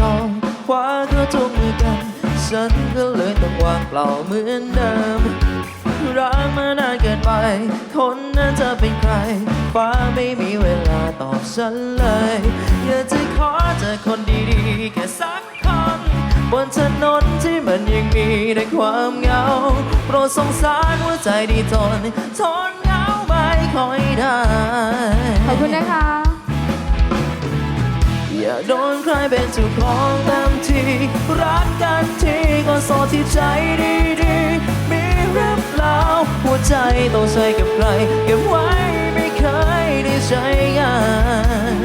ทองคว้าก็จุงมือกัน ฉันก็เลยต้องวางเปล่าเหมือนเดิม รักมานานเกินไป คนนั้นจะเป็นใคร ฟ้าไม่มีเวลาตอบฉันเลย อยากจะขอเจอคนดีๆแค่สักคนบนถนนที่มันยังมีแต่ความเหงา โปรดสงสารหัวใจดีทนทน โดนใครเป็นเจ้าของเต็มที่รักกันทีก็โสดที่ใจดีๆมีหรือเปล่าหัวใจต้องใช้กับใครเก็บไว้ไม่เคยได้ใช้งา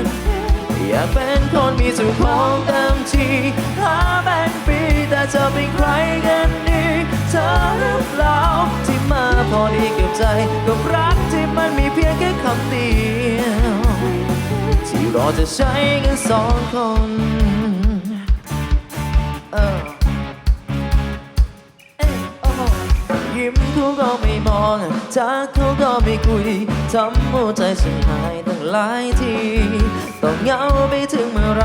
นอยากเป็นคนมีเจ้าของเต็มที่หาแบ่งปีแต่จะเป็นใครกันดีเธอหรือเปล่าที่มาพอดีกับใจกับรักที่มันมีเพียงแค่คำเดียว เรอจะใช้กันสองคนเออยิ้มเขาก็ไม่มองจากเขาก็ไม่คุยทำหัวใจฉันหายตั้งหลายทีต้องเหงาไปถึงเมื่อไร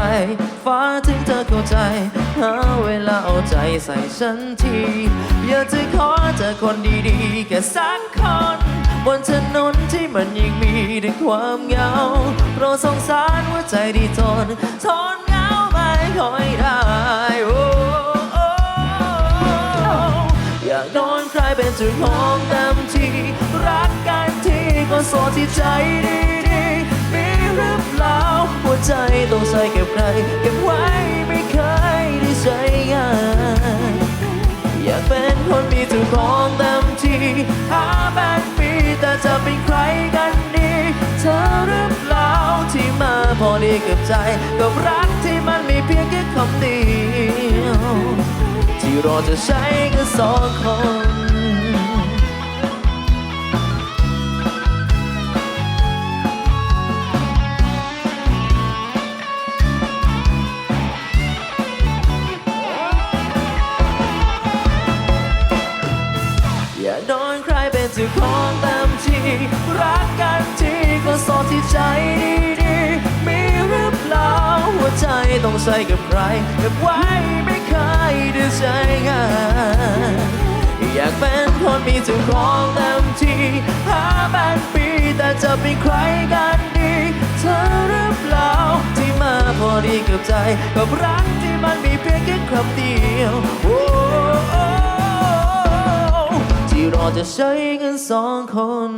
ฟ้าถึงเธอเข้าใจหาเวลาเอาใจใส่ฉันที อยากจะขอเจอคนดีๆแค่สักคน บนถนนที่มันยังมีแต่ความเหงาโปรดสงสารหัวใจดีทนทนเหงาไม่ค่อยได้โอ้โอ้อยากโดนใครเป็นเจุดของเต็มที่รักกันที่ก็โสดที่ใจดีๆมีหรือเปล่าหัวใจต้องใส่เก็บใครเก็บไว้ไม่เคยได้ใช้งานอยากเป็นคนมีเจ้าของเต็มที่ ดีกับใจ กับรักที่มันมีเพียงแค่คำเดียว ที่รอจะใช้กันสองคนอย่าโดนใครเป็นเจ้าของเต็มที่รักกันที ใส่กับใครเก็บไว้ไม่เคยได้ใช้งานอยากเป็นคนมีเจ้าของเต็มที่หาแบ่งปีแต่จะเป็นใครกันดีเธอหรือเปล่าที่มาพอดีกับใจ กับรักที่มันมีเพียงแค่คำเดียวที่รอจะใช้กันสองคน